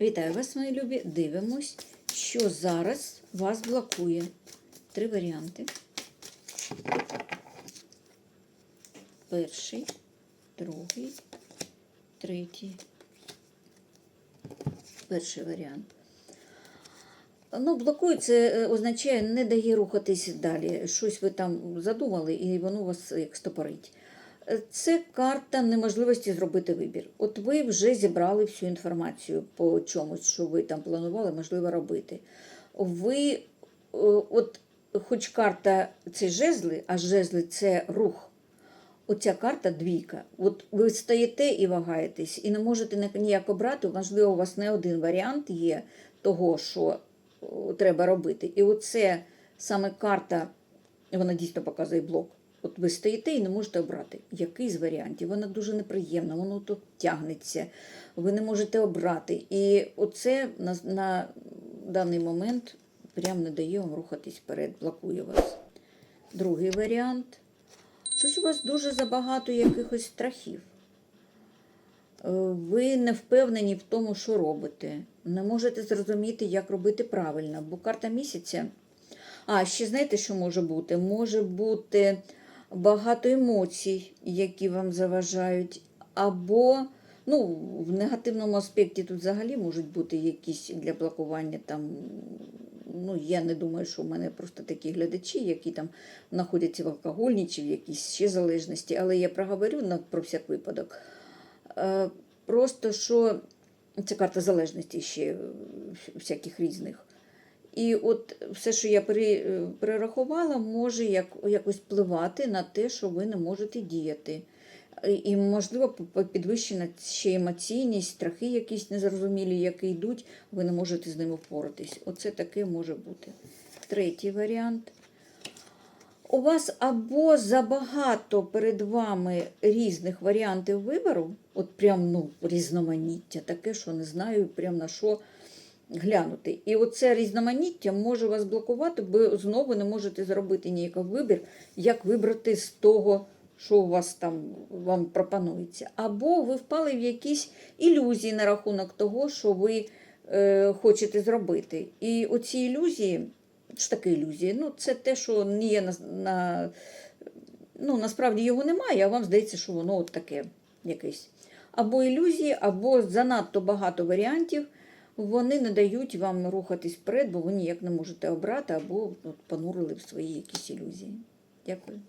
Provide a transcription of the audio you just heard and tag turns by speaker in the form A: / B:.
A: Вітаю вас, мої любі. Дивимось, що зараз вас блокує. Три варіанти. Перший, другий, третій. Перший варіант. Ну, блокує це е, означає, не дає рухатись далі. Щось ви там задумали, і воно вас як стопорить. Е, Це карта неможливості зробити вибір. От ви вже зібрали всю інформацію по чомусь, що ви там планували, можливо, робити. Ви, е, от, хоч карта це жезли, а жезли це рух. Оця карта двійка. От ви стоїте і вагаєтесь, і не можете ніяк обрати. Можливо, у вас не один варіант є того, що треба робити. І оце саме карта, вона дійсно показує блок. От ви стоїте і не можете обрати. Який з варіантів? Вона дуже неприємна, воно тут тягнеться, ви не можете обрати. І оце на, на даний момент прям не дає вам рухатись вперед, блокує вас. Другий варіант. Щось у вас дуже забагато якихось страхів. Е, Ви не впевнені в тому, що робите. Не можете зрозуміти, як робити правильно. Бо карта місяця. А, ще знаєте, що може бути? Може бути багато емоцій, які вам заважають, або ну, в негативному аспекті тут взагалі можуть бути якісь для блокування там. Ну, я не думаю, що в мене просто такі глядачі, які там знаходяться в алкогольній чи в якійсь ще залежності, але я проговорю на, про всяк випадок. Е, просто що це карта залежності ще всяких різних. І от все, що я е, перерахувала, може як, якось впливати на те, що ви не можете діяти. І- можливо, підвищена ще емоційність, страхи якісь незрозумілі, які йдуть, ви не можете з ними впоратись. Оце таке може бути. Третій варіант. У вас або забагато перед вами різних варіантів вибору, от прям ну, різноманіття, таке, що не знаю, прям на що глянути. І оце різноманіття може вас блокувати, бо знову не можете зробити ніякий вибір, як вибрати з того, що у вас там вам пропонується. Або ви впали в якісь ілюзії на рахунок того, що ви е, хочете зробити. І оці ілюзії, що таке ілюзії? Ну, це те, що не є на, на ну, насправді його немає, а вам здається, що воно от таке якесь. Або ілюзії, або занадто багато варіантів. Вони не дають вам рухатись вперед, бо ви ніяк не можете обрати, або от, понурили в свої якісь ілюзії. Дякую.